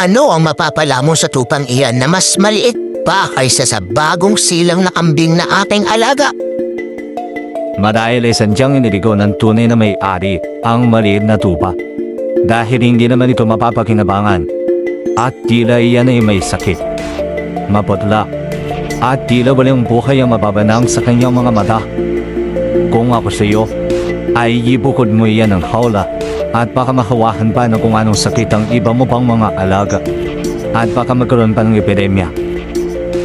Ano ang mapapala mo sa tupang iyan na mas maliit pa kaysa sa bagong silang na kambing na ating alaga? Marahil ay sadyang iniligo ng tunay na may-ari ang maliit na tupa. Dahil hindi naman ito mapapakinabangan. At tila iyan ay may sakit. Maputla. At tila walang buhay ang mababanang sa kanyang mga mata. Kung ako sa iyo, ay ibukod mo iyan ng hawla at baka makawahan pa ng kung anong sakit ang iba mo pang mga alaga at baka magkaroon pa ng epidemya.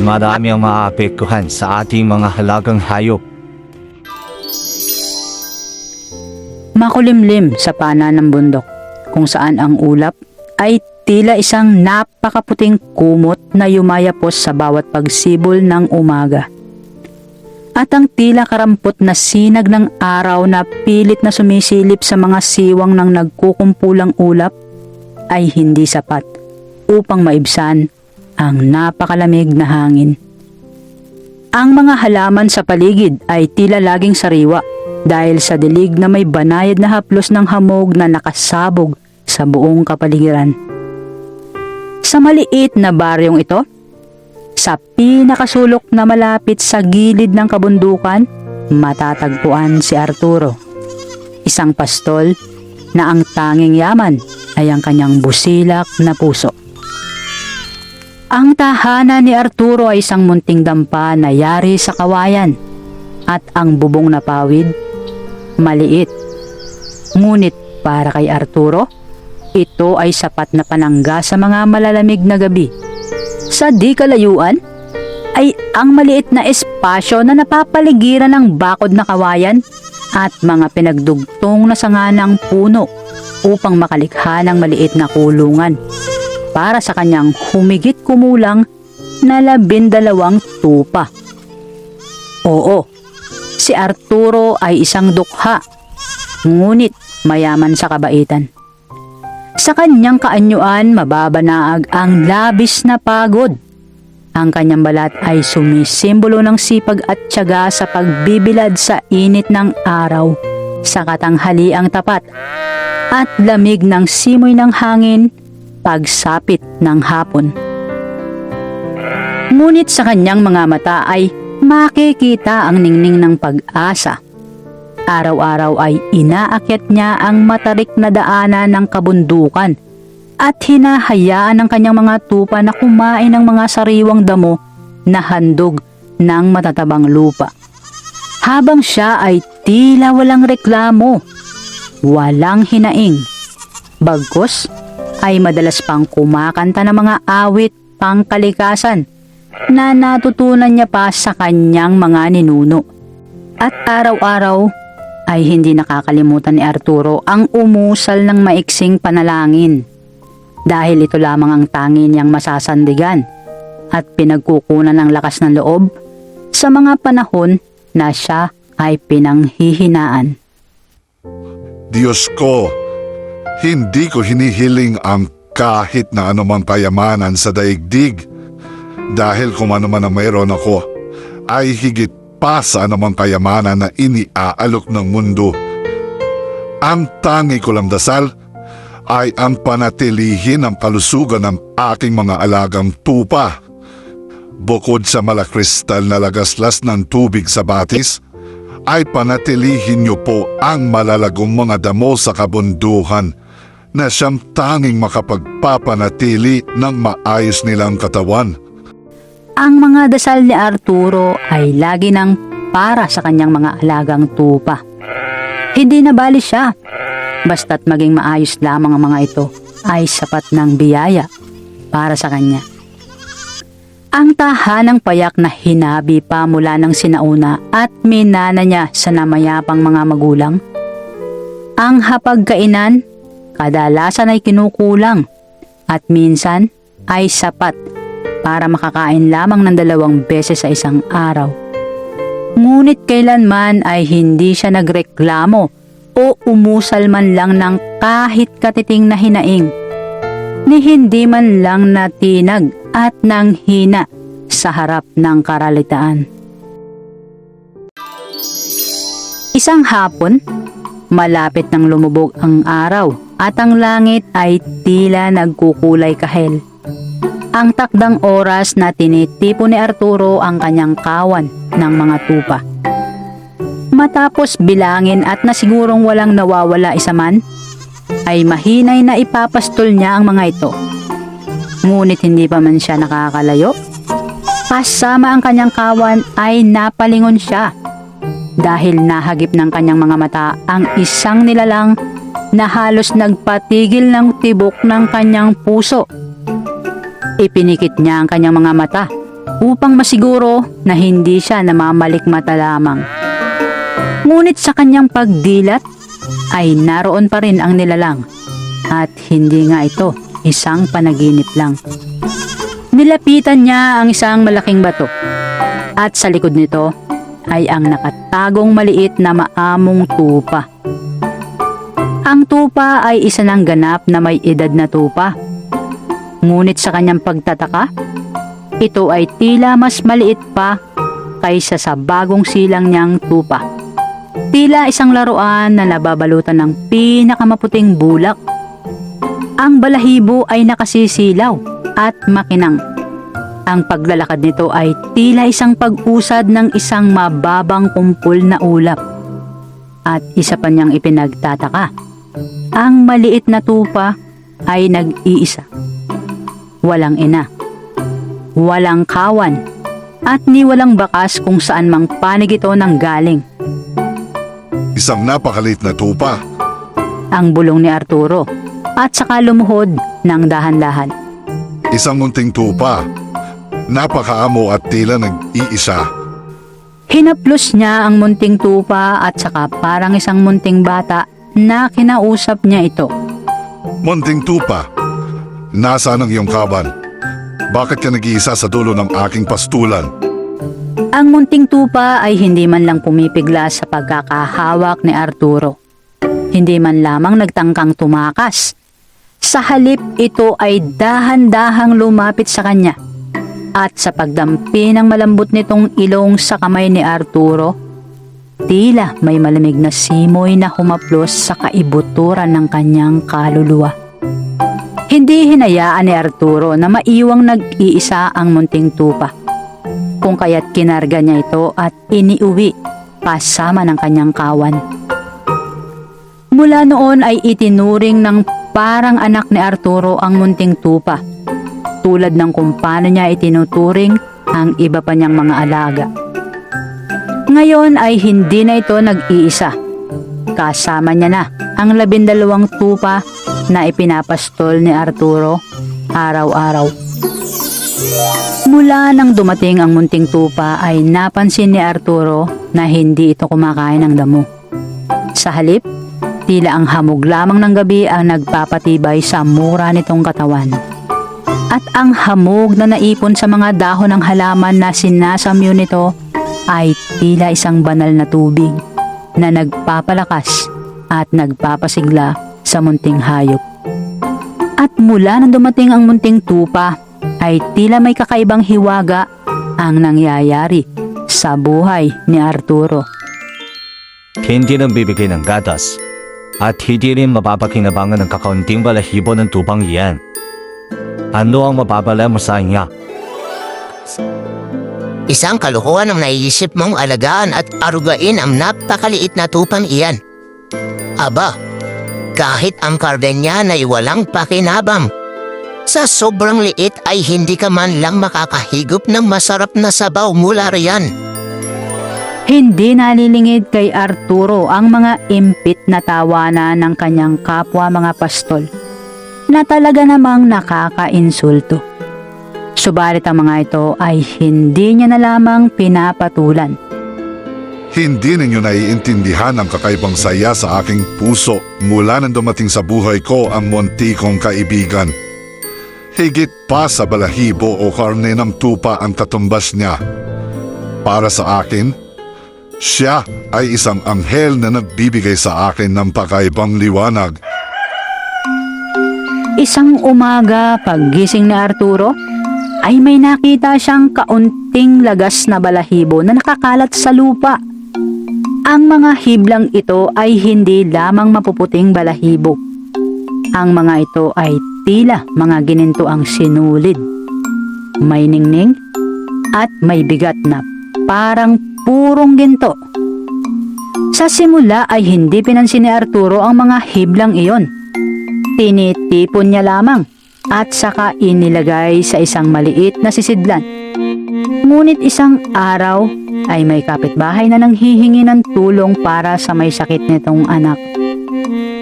Marami ang maaapektuhan sa ating mga halagang hayop Makulimlim sa pana ng bundok kung saan ang ulap ay tila isang napakaputing kumot na yumayapos sa bawat pagsibol ng umaga. At ang tila karampot na sinag ng araw na pilit na sumisilip sa mga siwang ng nagkukumpulang ulap ay hindi sapat upang maibsan ang napakalamig na hangin. Ang mga halaman sa paligid ay tila laging sariwa dahil sa dilig na may banayad na haplos ng hamog na nakasabog sa buong kapaligiran. Sa maliit na baryong ito, sa pinakasulok na malapit sa gilid ng kabundukan, matatagpuan si Arturo. Isang pastol na ang tanging yaman ay ang kanyang busilak na puso. Ang tahanan ni Arturo ay isang munting dampa na yari sa kawayan at ang bubong na pawid, maliit. Ngunit para kay Arturo, ito ay sapat na panangga sa mga malalamig na gabi. Sa di kalayuan, ay ang maliit na espasyo na napapaligiran ng bakod na kawayan at mga pinagdugtong na sanga ng puno upang makalikha ng maliit na kulungan para sa kanyang humigit kumulang na labindalawang tupa. Oo, si Arturo ay isang dukha, ngunit mayaman sa kabaitan. Sa kanyang kaanyuan, mababanaag ang labis na pagod. Ang kanyang balat ay sumisimbolo ng sipag at tiyaga sa pagbibilad sa init ng araw, sa katanghaliang tapat, at lamig ng simoy ng hangin pagsapit ng hapon. Ngunit sa kanyang mga mata ay makikita ang ningning ng pag-asa. Araw-araw ay inaakyat niya ang matarik na daanan ng kabundukan at hinahayaan ng kanyang mga tupa na kumain ng mga sariwang damo na handog ng matatabang lupa. Habang siya ay tila walang reklamo, walang hinaing. Bagkos ay madalas pang kumakanta ng mga awit pangkalikasan na natutunan niya pa sa kanyang mga ninuno. At araw-araw ay hindi nakakalimutan ni Arturo ang umusal ng maiksing panalangin. Dahil ito lamang ang tangi niyang masasandigan at pinagkukunan ng lakas ng loob sa mga panahon na siya ay pinanghihinaan. Diyos ko, hindi ko hinihiling ang kahit na anumang kayamanan sa daigdig. Dahil kung ano man ang mayroon ako, ay higit pa sa anumang kayamanan na iniaalok ng mundo. Ang tangi ko lang dasal ay ang panatilihin ang kalusugan ng aking mga alagang tupa. Bukod sa malakristal na lagaslas ng tubig sa batis, ay panatilihin niyo po ang malalagong mga damo sa kabunduhan na siyang tanging makapagpapanatili ng maayos nilang katawan. Ang mga dasal ni Arturo ay lagi nang para sa kanyang mga alagang tupa. Hindi na bali siya, basta't maging maayos lamang ang mga ito ay sapat ng biyaya para sa kanya. Ang tahanang payak na hinabi pa mula ng sinauna at minana niya sa namayapang mga magulang. Ang hapagkainan, kadalasan ay kinukulang at minsan ay sapat para makakain lamang ng dalawang beses sa isang araw. Ngunit kailanman ay hindi siya nagreklamo o umusal man lang ng kahit katiting na hinaing. Ni hindi man lang natinag at nanghina sa harap ng karalitaan. Isang hapon, malapit nang lumubog ang araw at ang langit ay tila nagkukulay kahel. Ang takdang oras na tinitipo ni Arturo ang kanyang kawan ng mga tupa. Matapos bilangin at nasigurong walang nawawala isa man, ay mahinay na ipapastol niya ang mga ito. Ngunit hindi pa man siya nakakalayo. Kasama ang kanyang kawan ay napalingon siya dahil nahagip ng kanyang mga mata ang isang nilalang na halos nagpatigil ng tibok ng kanyang puso. Ipinikit niya ang kanyang mga mata upang masiguro na hindi siya namamalik mata lamang. Ngunit sa kanyang pagdilat ay naroon pa rin ang nilalang at hindi nga ito isang panaginip lang. Nilapitan niya ang isang malaking bato at sa likod nito ay ang nakatagong maliit na maamong tupa. Ang tupa ay isa ng ganap na may edad na tupa. Ngunit sa kanyang pagtataka, ito ay tila mas maliit pa kaysa sa bagong silang niyang tupa. Tila isang laruan na nababalutan ng pinakamaputing bulak. Ang balahibo ay nakasisilaw at makinang. Ang paglalakad nito ay tila isang pag-usad ng isang mababang kumpul na ulap. At isa pa niyang ipinagtataka. Ang maliit na tupa ay nag-iisa. Walang ina. Walang kawan. At ni walang bakas kung saan mang panig ito nang galing. Isang napakalit na tupa. Ang bulong ni Arturo. At saka lumuhod ng dahan-dahan. Isang munting tupa. Napakaamo at tila nag-iisa. Hinaplos niya ang munting tupa at saka parang isang munting bata na kinausap niya ito. Munting tupa. Nasaan ang iyong kaban? Bakit ka nag-iisa sa dulo ng aking pastulan? Ang munting tupa ay hindi man lang pumipigla sa pagkakahawak ni Arturo. Hindi man lamang nagtangkang tumakas. Sa halip ito ay dahan-dahang lumapit sa kanya. At sa pagdampi ng malambot nitong ilong sa kamay ni Arturo, tila may malamig na simoy na humaplos sa kaibuturan ng kanyang kaluluwa. Hindi hinayaan ni Arturo na maiwang nag-iisa ang munting tupa kung kaya't kinarga niya ito at iniuwi kasama ng kanyang kawan. Mula noon ay itinuring ng parang anak ni Arturo ang munting tupa, tulad ng kung paano niya itinuturing ang iba pa niyang mga alaga. Ngayon ay hindi na ito nag-iisa. Kasama niya na ang labindalawang tupa na ipinapastol ni Arturo araw-araw. Mula nang dumating ang munting tupa ay napansin ni Arturo na hindi ito kumakain ng damo. Sa halip, tila ang hamog lamang ng gabi ang nagpapatibay sa mura nitong katawan. At ang hamog na naipon sa mga dahon ng halaman na sinasamyo nito ay tila isang banal na tubig na nagpapalakas at nagpapasigla sa munting hayop. At mula nang dumating ang munting tupa, ay tila may kakaibang hiwaga ang nangyayari sa buhay ni Arturo. Hindi nang bibigay ng gatas at hindi rin mapapakinabangan ng kakaunting balahibo ng tupang iyan. Ano ang mapapala mo sa kanya? Isang kalukuhan ang naiisip mong alagaan at arugain ang napakaliit na tupang iyan. Aba, kahit ang karne niya ay walang pakinabang. Sa sobrang liit ay hindi ka man lang makakahigop ng masarap na sabaw mula riyan. Hindi nalilingid kay Arturo ang mga impit na tawanan ng kanyang kapwa mga pastol na talaga namang nakakainsulto. Subalit ang mga ito ay hindi niya na lamang pinapatulan. Hindi ninyo naiintindihan ang kakaibang saya sa aking puso mula nang dumating sa buhay ko ang munti kong kaibigan. Higit pa sa balahibo o karne ng tupa ang katumbas niya. Para sa akin, siya ay isang anghel na nagbibigay sa akin ng pakaibang liwanag. Isang umaga paggising ni Arturo ay may nakita siyang kaunting lagas na balahibo na nakakalat sa lupa. Ang mga hiblang ito ay hindi lamang mapuputing balahibo. Ang mga ito ay tila mga gininto ang sinulid. May ningning at may bigat na parang purong ginto. Sa simula ay hindi pinansin ni Arturo ang mga hiblang iyon. Tinitipon niya lamang at saka inilagay sa isang maliit na sisidlan. Ngunit isang araw ay may kapitbahay na nanghihingi ng tulong para sa may sakit nitong anak.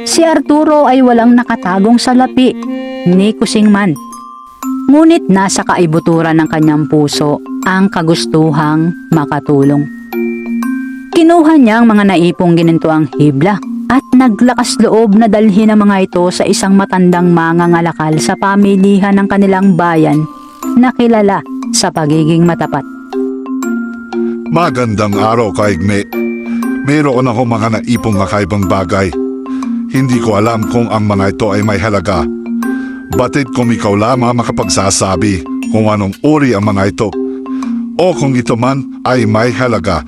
Si Arturo ay walang nakatagong salapi ni Kusing man. Ngunit nasa kaibuturan ng kanyang puso ang kagustuhang makatulong. Kinuha niya ang mga naipong gininto ang hibla at naglakas loob na dalhin ang mga ito sa isang matandang mangangalakal sa pamilihan ng kanilang bayan na kilala sa pagiging matapat. Magandang araw, Kaigme. Mayroon ako mga naipong kakaibang bagay. Hindi ko alam kung ang mga ito ay may halaga. Batid kung ikaw lamang makapagsasabi kung anong uri ang mga ito. O kung ito man ay may halaga.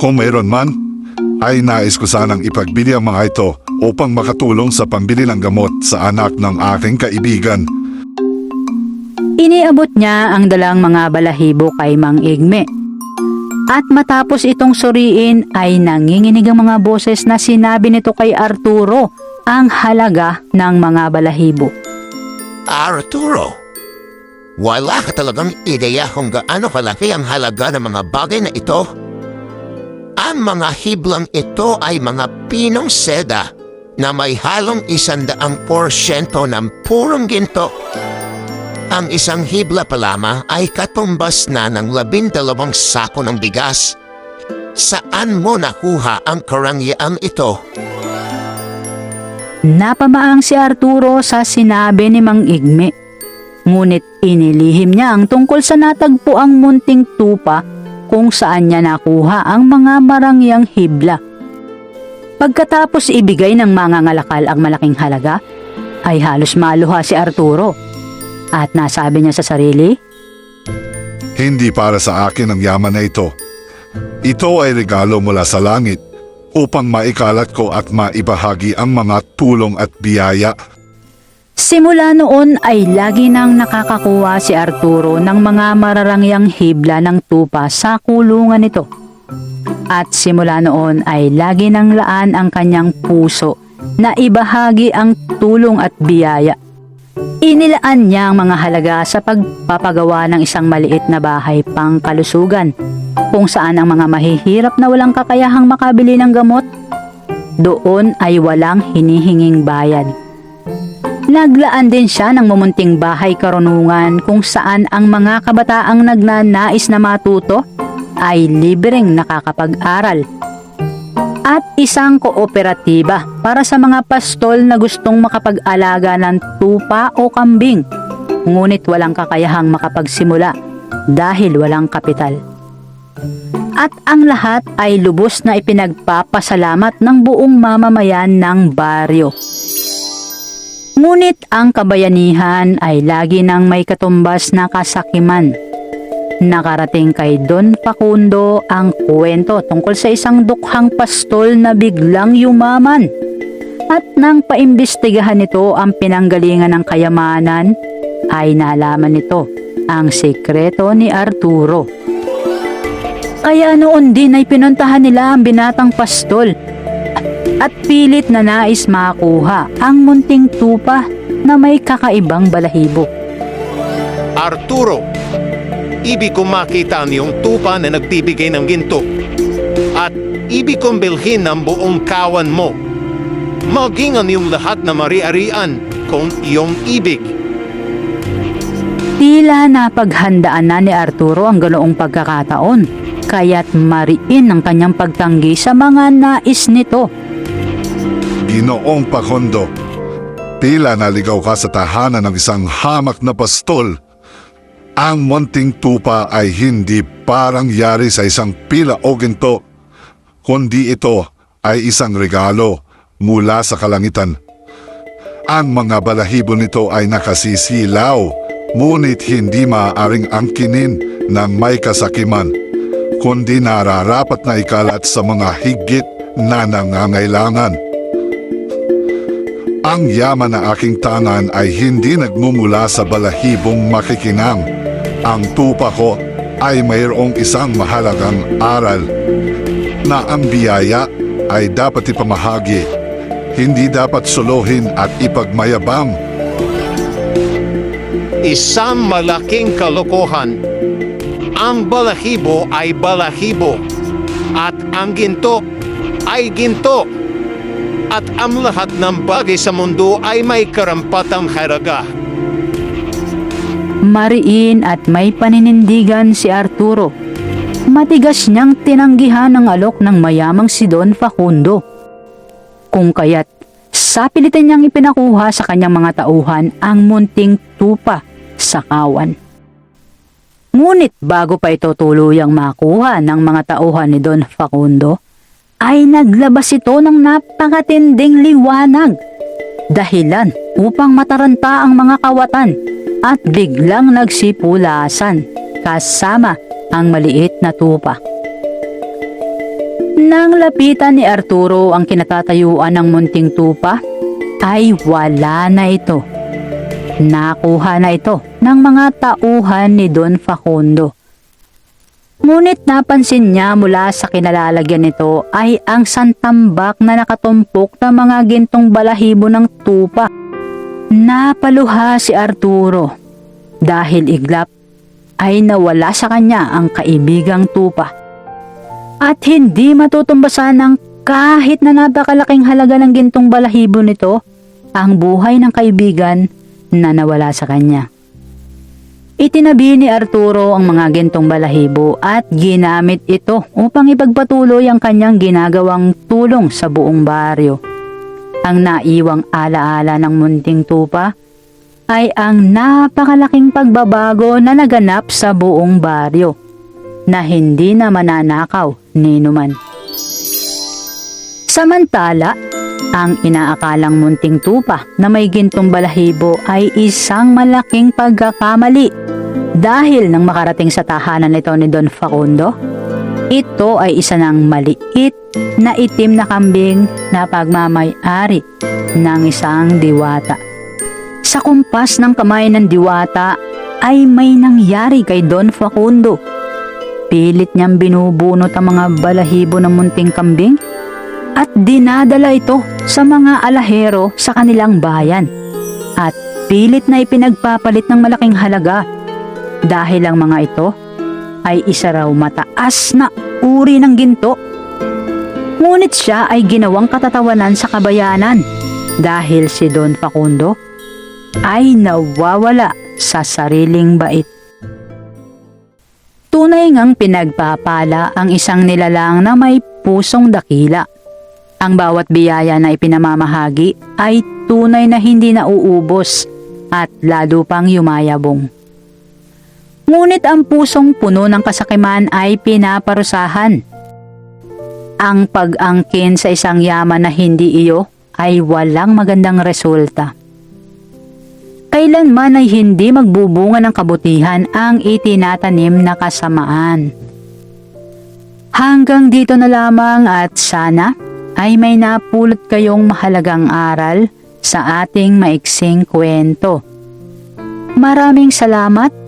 Kung mayroon man, ay nais ko sanang ipagbili ang mga ito upang makatulong sa pambili ng gamot sa anak ng aking kaibigan. Iniabot niya ang dalang mga balahibo kay Mang Igme. At matapos itong suriin ay nanginginig ang mga boses na sinabi nito kay Arturo ang halaga ng mga balahibo. Arturo, wala ka talagang ideya kung gaano kalaki ang halaga ng mga bagay na ito. Ang mga hiblang ito ay mga pinong seda na may halong isandaang porsyento ng purong ginto. Ang isang hibla pa lamang ay katumbas na ng labindalawang sako ng bigas. Saan mo nakuha ang karangyaan ito? Napamaang si Arturo sa sinabi ni Mang Igme. Ngunit inilihim niya ang tungkol sa natagpo ang munting tupa kung saan niya nakuha ang mga marangyang hibla. Pagkatapos ibigay ng mga ngalakal ang malaking halaga, ay halos maluha si Arturo. At nasabi niya sa sarili, Hindi para sa akin ang yaman na ito. Ito ay regalo mula sa langit upang maikalat ko at maibahagi ang mga tulong at biyaya. Simula noon ay lagi nang nakakakuha si Arturo ng mga mararangyang hibla ng tupa sa kulungan nito. At simula noon ay lagi nang laan ang kanyang puso na ibahagi ang tulong at biyaya. Inilaan niya ang mga halaga sa pagpapagawa ng isang maliit na bahay pang kalusugan kung saan ang mga mahihirap na walang kakayahang makabili ng gamot, doon ay walang hinihinging bayad. Naglaan din siya ng mumunting bahay karunungan kung saan ang mga kabataang nagnanais na matuto ay libreng nakakapag-aral. At isang kooperatiba para sa mga pastol na gustong makapag-alaga ng tupa o kambing, ngunit walang kakayahang makapagsimula dahil walang kapital. At ang lahat ay lubos na ipinagpapasalamat ng buong mamamayan ng baryo. Ngunit ang kabayanihan ay lagi nang may katumbas na kasakiman. Nakarating kay Don Facundo ang kwento tungkol sa isang dukhang pastol na biglang yumaman. At nang paimbestigahan nito ang pinanggalingan ng kayamanan, ay nalaman nito ang sekreto ni Arturo. Kaya noon din ay pinuntahan nila ang binatang pastol at pilit na nais makakuha ang munting tupa na may kakaibang balahibo. Arturo, ibig kong makita ang iyong tupa na nagbibigay ng ginto. At ibig kong bilhin ang buong kawan mo. Maging ang iyong lahat na mariarian kung iyong ibig. Tila napaghandaan na ni Arturo ang ganoong pagkakataon, kaya't mariin ang kanyang pagtanggi sa mga nais nito. Ginoong Pakondo, tila naligaw ka sa tahanan ng isang hamak na pastol. Ang munting tupa ay hindi parang yari sa isang pila o ginto, kundi ito ay isang regalo mula sa kalangitan. Ang mga balahibo nito ay nakasisilaw, ngunit hindi maaaring angkinin ng may kasakiman, kundi nararapat na ikalat sa mga higit na nangangailangan. Ang yaman na aking tanan ay hindi nagmumula sa balahibong makikinang. Ang tupa ko ay mayroong isang mahalagang aral na ang biyaya ay dapat ipamahagi, hindi dapat suluhin at ipagmayabang. Isang malaking kalokohan. Ang balahibo ay balahibo. At ang ginto ay ginto. At ang lahat ng bagay sa mundo ay may karampatang halaga. Mariin at may paninindigan si Arturo. Matigas niyang tinanggihan ang alok ng mayamang si Don Facundo. Kung kaya't sapilitan niyang ipinakuha sa kanyang mga tauhan ang munting tupa sa kawan. Ngunit bago pa ito tuluyang makuha ng mga tauhan ni Don Facundo, ay naglabas ito ng napakatinding liwanag. Dahilan upang mataranta ang mga kawatan at biglang nagsipulasan kasama ang maliit na tupa. Nang lapitan ni Arturo ang kinatatayuan ng munting tupa, ay wala na ito. Nakuha na ito ng mga tauhan ni Don Facundo. Ngunit napansin niya mula sa kinalalagyan nito ay ang santambak na nakatumpok ng mga gintong balahibo ng tupa. Napaluha si Arturo dahil iglap ay nawala sa kanya ang kaibigang tupa. At hindi matutumbasan ng kahit na napakalaking halaga ng gintong balahibo nito ang buhay ng kaibigan na nawala sa kanya. Itinabi ni Arturo ang mga gintong balahibo at ginamit ito upang ipagpatuloy ang kanyang ginagawang tulong sa buong baryo. Ang naiwang alaala ng munting tupa ay ang napakalaking pagbabago na naganap sa buong baryo na hindi na mananakaw ni Numan. Samantala, ang inaakalang munting tupa na may gintong balahibo ay isang malaking pagkakamali dahil nang makarating sa tahanan nito ni Don Facundo, ito ay isa ng maliit na itim na kambing na pagmamay-ari ng isang diwata. Sa kumpas ng kamay ng diwata ay may nangyari kay Don Facundo. Pilit niyang binubunot ang mga balahibo ng munting kambing at dinadala ito sa mga alahero sa kanilang bayan at pilit na ipinagpapalit ng malaking halaga dahil ang mga ito ay isa raw mataas na uri ng ginto. Ngunit siya ay ginawang katatawanan sa kabayanan dahil si Don Facundo ay nawawala sa sariling bait. Tunay ngang pinagpapala ang isang nilalang na may pusong dakila. Ang bawat biyaya na ipinamamahagi ay tunay na hindi nauubos at lalo pang yumayabong. Ngunit ang pusong puno ng kasakiman ay pinaparusahan. Ang pag-angkin sa isang yaman na hindi iyo ay walang magandang resulta. Kailanman ay hindi magbubunga ng kabutihan ang itinatanim na kasamaan. Hanggang dito na lamang at sana ay may napulot kayong mahalagang aral sa ating maiksing kwento. Maraming salamat